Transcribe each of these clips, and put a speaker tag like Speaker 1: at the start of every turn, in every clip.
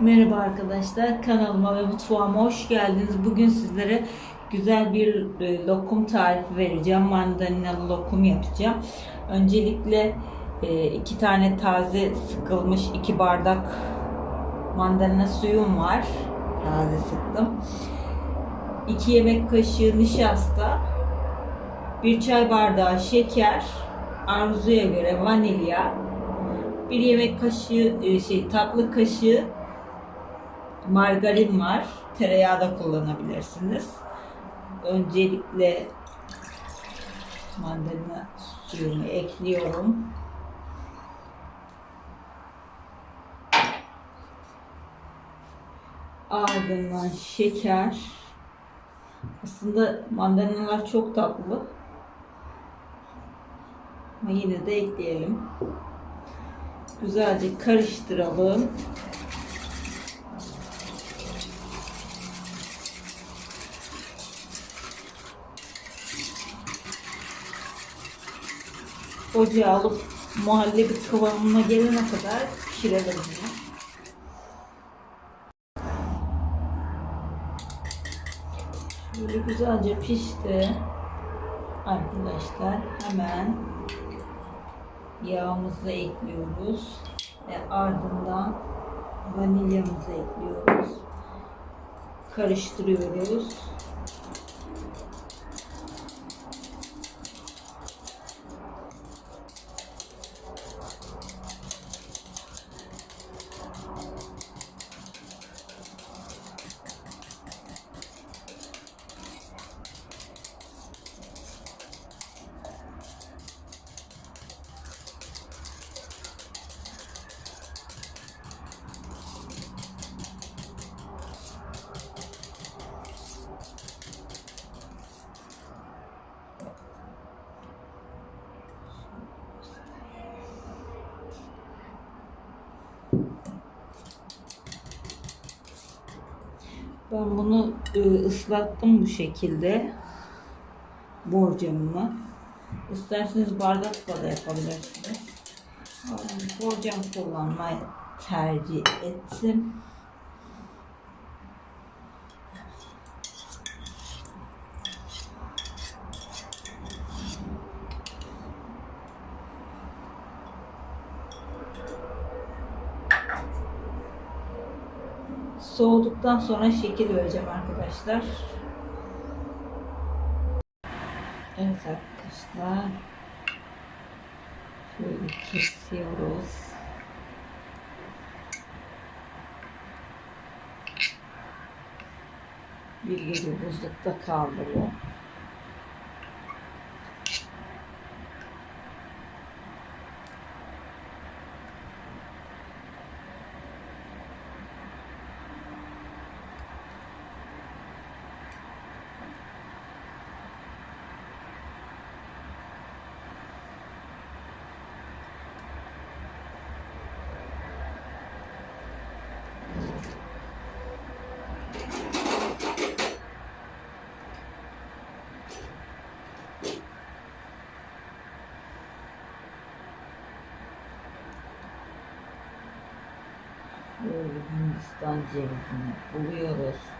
Speaker 1: Merhaba arkadaşlar, kanalıma ve mutfağıma hoş geldiniz. Bugün sizlere güzel bir e, lokum tarifi vereceğim. Mandalinalı lokum yapacağım. Öncelikle e, iki tane taze sıkılmış iki bardak mandalina suyum var. Taze sıktım. 2 yemek kaşığı nişasta, bir çay bardağı şeker, arzuya göre vanilya, bir yemek kaşığı e, şey tatlı kaşığı margarin var. Tereyağı da kullanabilirsiniz. Öncelikle mandalina suyunu ekliyorum. Ardından şeker. Aslında mandalinalar çok tatlı. Ama yine de ekleyelim. Güzelce karıştıralım. Ocağa alıp muhallebi kıvamına gelene kadar pişirelim bunu. Şöyle güzelce pişti. Arkadaşlar hemen yağımızı ekliyoruz ve ardından vanilyamızı ekliyoruz. Karıştırıyoruz. Ben bunu e, ıslattım bu şekilde. Borcamımı. İsterseniz bardakla da yapabilirsiniz. Borcam kullanmayı tercih ettim. Soğuduktan sonra şekil vereceğim arkadaşlar. Evet arkadaşlar. Şöyle kesiyoruz. Gece buzlukta kaldı bu. İstanbul'un buluyoruz.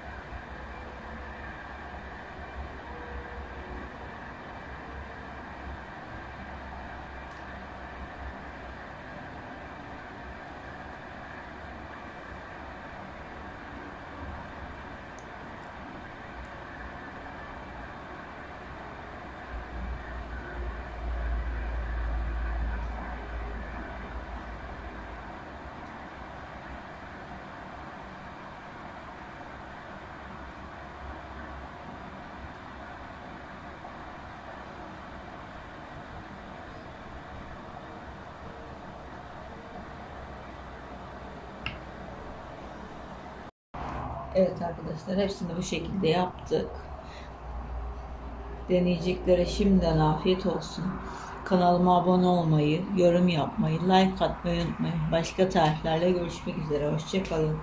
Speaker 1: Evet arkadaşlar hepsini bu şekilde yaptık. Deneyeceklere şimdiden afiyet olsun. Kanalıma abone olmayı, yorum yapmayı, like atmayı unutmayın. Başka tariflerle görüşmek üzere. Hoşçakalın.